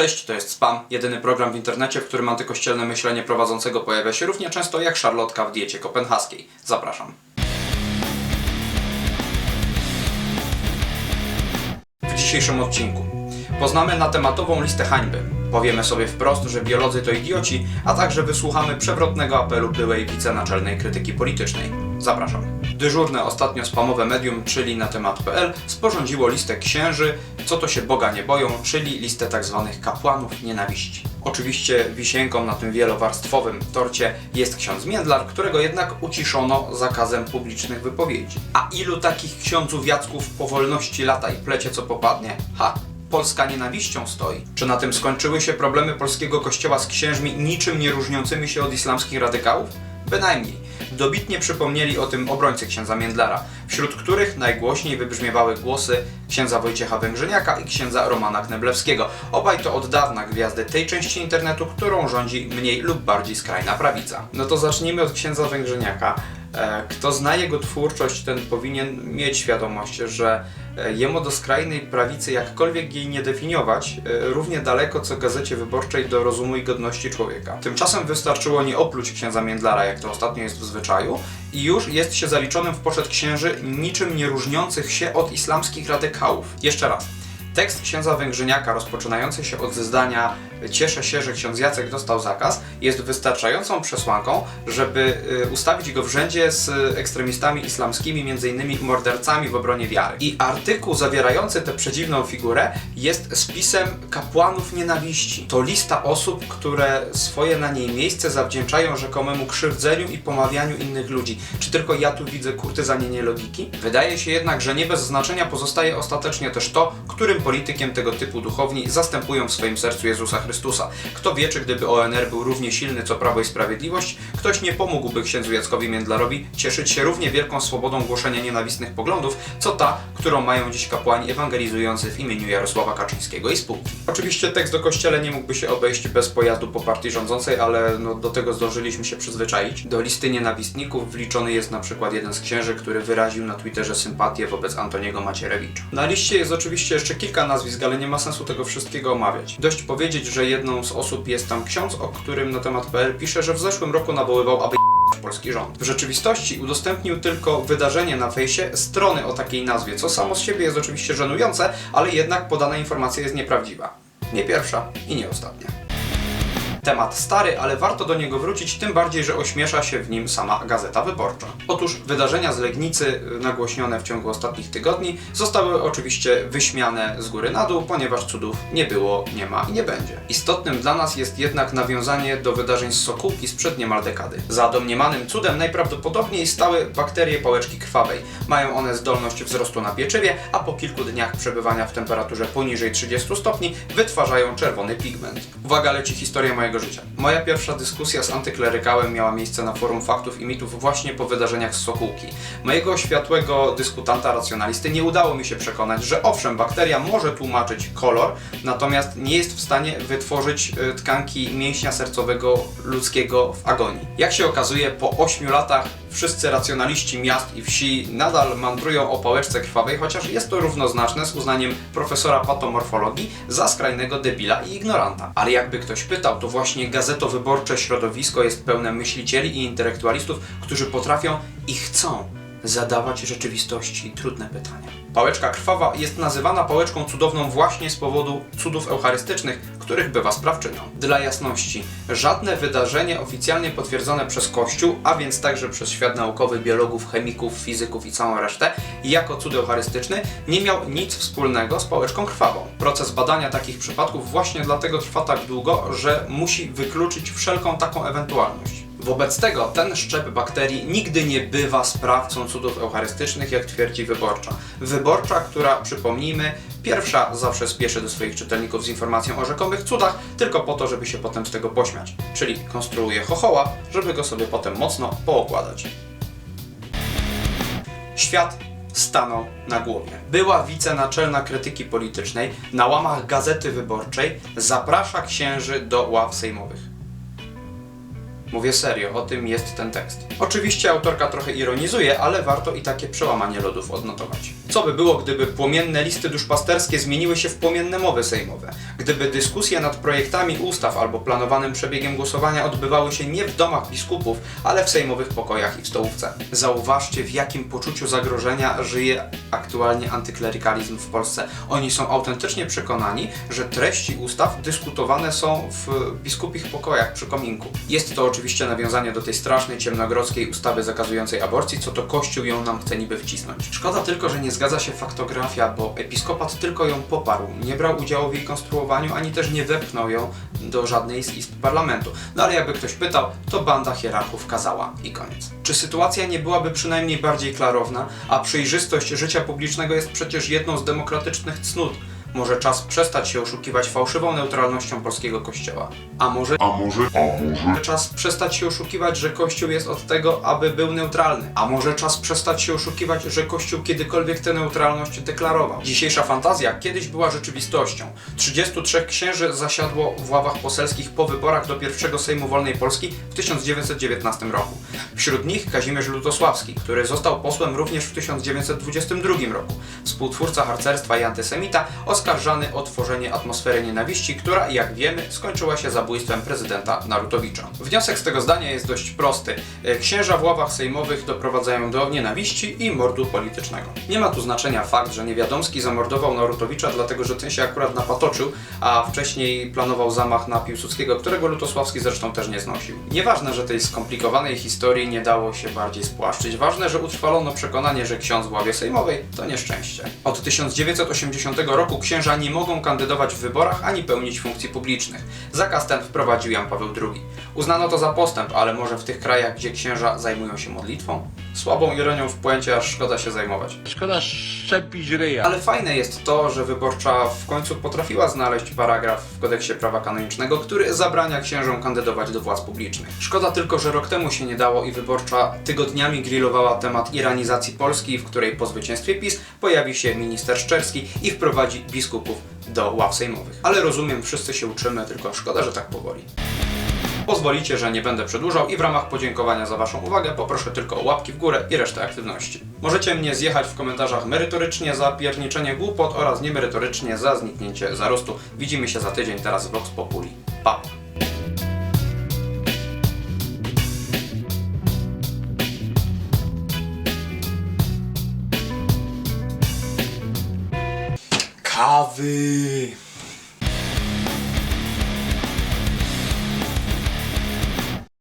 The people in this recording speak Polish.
Cześć, to jest Spam, jedyny program w internecie, w którym antykościelne myślenie prowadzącego pojawia się równie często jak szarlotka w diecie kopenhaskiej. Zapraszam. W dzisiejszym odcinku poznamy na tematową listę hańby. Powiemy sobie wprost, że biolodzy to idioci, a także wysłuchamy przewrotnego apelu byłej wicenaczelnej krytyki politycznej. Zapraszam. Dyżurne ostatnio spamowe medium, czyli na temat.pl, sporządziło listę księży, co to się Boga nie boją, czyli listę tzw. kapłanów nienawiści. Oczywiście wisienką na tym wielowarstwowym torcie jest ksiądz Międlar, którego jednak uciszono zakazem publicznych wypowiedzi. A ilu takich ksiądzów Jacków po wolności lata i plecie co popadnie? Ha! Polska nienawiścią stoi. Czy na tym skończyły się problemy polskiego kościoła z księżmi niczym nie różniącymi się od islamskich radykałów? Bynajmniej. Dobitnie przypomnieli o tym obrońcy księdza Międlara, wśród których najgłośniej wybrzmiewały głosy księdza Wojciecha Węgrzyniaka i księdza Romana Kneblewskiego. Obaj to od dawna gwiazdy tej części internetu, którą rządzi mniej lub bardziej skrajna prawica. No to zacznijmy od księdza Węgrzyniaka. E, Kto zna jego twórczość, ten powinien mieć świadomość, że e, jemu do skrajnej prawicy, jakkolwiek jej nie definiować, e, równie daleko co gazecie wyborczej do rozumu i godności człowieka. Tymczasem wystarczyło nie opluć księdza Międlara, jak to ostatnio jest w zwyczaju, i już jest się zaliczonym w poczet księży niczym nie różniących się od islamskich radykałów. Jeszcze raz. Tekst księdza Węgrzyniaka rozpoczynający się od zdania Cieszę się, że ksiądz Jacek dostał zakaz jest wystarczającą przesłanką, żeby y, ustawić go w rzędzie z ekstremistami islamskimi, innymi mordercami w obronie wiary. I artykuł zawierający tę przedziwną figurę jest spisem kapłanów nienawiści. To lista osób, które swoje na niej miejsce zawdzięczają rzekomemu krzywdzeniu i pomawianiu innych ludzi. Czy tylko ja tu widzę kurtyzanienie logiki? Wydaje się jednak, że nie bez znaczenia pozostaje ostatecznie też to, którym politykiem tego typu duchowni zastępują w swoim sercu Jezusa Chrystusa. Kto wie, czy gdyby ONR był równie silny co Prawo i Sprawiedliwość, ktoś nie pomógłby księdzu Jackowi Międlarowi cieszyć się równie wielką swobodą głoszenia nienawistnych poglądów, co ta, którą mają dziś kapłani ewangelizujący w imieniu Jarosława Kaczyńskiego i spółki. Oczywiście tekst o kościele nie mógłby się obejść bez pojazdu po partii rządzącej, ale no, do tego zdążyliśmy się przyzwyczaić. Do listy nienawistników wliczony jest na przykład jeden z księży, który wyraził na Twitterze sympatię wobec Antoniego Macierewicza. Na liście jest oczywiście jeszcze kilka nazwisk, ale nie ma sensu tego wszystkiego omawiać. Dość powiedzieć, że jedną z osób jest tam ksiądz, o którym na temat.pl pisze, że w zeszłym roku nawoływał, aby polski rząd. W rzeczywistości udostępnił tylko wydarzenie na fejsie strony o takiej nazwie, co samo z siebie jest oczywiście żenujące, ale jednak podana informacja jest nieprawdziwa. Nie pierwsza i nie ostatnia. Temat stary, ale warto do niego wrócić, tym bardziej, że ośmiesza się w nim sama Gazeta Wyborcza. Otóż wydarzenia z Legnicy, y, nagłośnione w ciągu ostatnich tygodni, zostały oczywiście wyśmiane z góry na dół, ponieważ cudów nie było, nie ma i nie będzie. Istotnym dla nas jest jednak nawiązanie do wydarzeń z Sokółki sprzed niemal dekady. Za domniemanym cudem najprawdopodobniej stały bakterie pałeczki krwawej. Mają one zdolność wzrostu na pieczywie, a po kilku dniach przebywania w temperaturze poniżej 30 stopni wytwarzają czerwony pigment. Uwaga, leci historia mojego życia. Moja pierwsza dyskusja z antyklerykałem miała miejsce na forum faktów i mitów właśnie po wydarzeniach z Sokółki. Mojego światłego dyskutanta racjonalisty nie udało mi się przekonać, że owszem, bakteria może tłumaczyć kolor, natomiast nie jest w stanie wytworzyć y, tkanki mięśnia sercowego ludzkiego w agonii. Jak się okazuje, po 8 latach wszyscy racjonaliści miast i wsi nadal mandrują o pałeczce krwawej, chociaż jest to równoznaczne z uznaniem profesora patomorfologii za skrajnego debila i ignoranta. Ale jakby ktoś pytał, to właśnie gazetowyborcze środowisko jest pełne myślicieli i intelektualistów, którzy potrafią i chcą zadawać rzeczywistości trudne pytania. Pałeczka krwawa jest nazywana pałeczką cudowną właśnie z powodu cudów eucharystycznych, których bywa sprawczynią. Dla jasności, żadne wydarzenie oficjalnie potwierdzone przez Kościół, a więc także przez świat naukowy, biologów, chemików, fizyków i całą resztę, jako cud eucharystyczny, nie miał nic wspólnego z pałeczką krwawą. Proces badania takich przypadków właśnie dlatego trwa tak długo, że musi wykluczyć wszelką taką ewentualność. Wobec tego ten szczep bakterii nigdy nie bywa sprawcą cudów eucharystycznych, jak twierdzi wyborcza. Wyborcza, która, przypomnijmy, pierwsza zawsze spieszy do swoich czytelników z informacją o rzekomych cudach, tylko po to, żeby się potem z tego pośmiać. Czyli konstruuje chochoła, żeby go sobie potem mocno pookładać. Świat stanął na głowie. Była wicenaczelna krytyki politycznej na łamach Gazety Wyborczej zaprasza księży do ław sejmowych. Mówię serio, o tym jest ten tekst. Oczywiście autorka trochę ironizuje, ale warto i takie przełamanie lodów odnotować. Co by było, gdyby płomienne listy duszpasterskie zmieniły się w płomienne mowy sejmowe? Gdyby dyskusje nad projektami ustaw albo planowanym przebiegiem głosowania odbywały się nie w domach biskupów, ale w sejmowych pokojach i w stołówce. Zauważcie, w jakim poczuciu zagrożenia żyje aktualnie antyklerykalizm w Polsce. Oni są autentycznie przekonani, że treści ustaw dyskutowane są w biskupich pokojach przy kominku. Jest to oczywiście nawiązanie do tej strasznej ciemnogrodzkiej ustawy zakazującej aborcji, co to Kościół ją nam chce niby wcisnąć. Szkoda tylko, że nie zgadza się faktografia, bo episkopat tylko ją poparł, nie brał udziału w jej konstruowaniu, ani też nie wepchnął ją do żadnej z izb parlamentu. No ale jakby ktoś pytał, to banda hierarchów kazała i koniec. Czy sytuacja nie byłaby przynajmniej bardziej klarowna, a przejrzystość życia publicznego jest przecież jedną z demokratycznych cnót? Może czas przestać się oszukiwać fałszywą neutralnością polskiego kościoła. A może A może, a może, czas przestać się oszukiwać, że Kościół jest od tego, aby był neutralny. A może czas przestać się oszukiwać, że Kościół kiedykolwiek tę neutralność deklarował. Dzisiejsza fantazja kiedyś była rzeczywistością. 33 księży zasiadło w ławach poselskich po wyborach do pierwszego Sejmu Wolnej Polski w 1919 roku. Wśród nich Kazimierz Lutosławski, który został posłem również w 1922 roku. Współtwórca harcerstwa i antysemita, oskarżany o tworzenie atmosfery nienawiści, która, jak wiemy, skończyła się zabójstwem prezydenta Narutowicza. Wniosek z tego zdania jest dość prosty. E, Księża w ławach sejmowych doprowadzają do nienawiści i mordu politycznego. Nie ma tu znaczenia fakt, że Niewiadomski zamordował Narutowicza, dlatego że ten się akurat napatoczył, a wcześniej planował zamach na Piłsudskiego, którego Lutosławski zresztą też nie znosił. Nieważne, że tej skomplikowanej historii nie dało się bardziej spłaszczyć. Ważne, że utrwalono przekonanie, że ksiądz w ławie sejmowej to nieszczęście. Od 1980 roku księża nie mogą kandydować w wyborach ani pełnić funkcji publicznych. Zakaz ten wprowadził Jan Paweł II. Uznano to za postęp, ale może w tych krajach, gdzie księża zajmują się modlitwą? Słabą ironią w puencie, aż szkoda się zajmować. Szkoda szczepić ryja. Ale fajne jest to, że wyborcza w końcu potrafiła znaleźć paragraf w kodeksie prawa kanonicznego, który zabrania księżom kandydować do władz publicznych. Szkoda tylko, że rok temu się nie dało i wyborcza tygodniami grillowała temat iranizacji Polski, w której po zwycięstwie PiS pojawi się minister Szczerski i wprowadzi biskupów do ław sejmowych. Ale rozumiem, wszyscy się uczymy, tylko szkoda, że tak powoli. Pozwolicie, że nie będę przedłużał i w ramach podziękowania za Waszą uwagę poproszę tylko o łapki w górę i resztę aktywności. Możecie mnie zjechać w komentarzach merytorycznie za pierniczenie głupot oraz niemerytorycznie za zniknięcie zarostu. Widzimy się za tydzień teraz w Vox Populi. Pa! Brawy!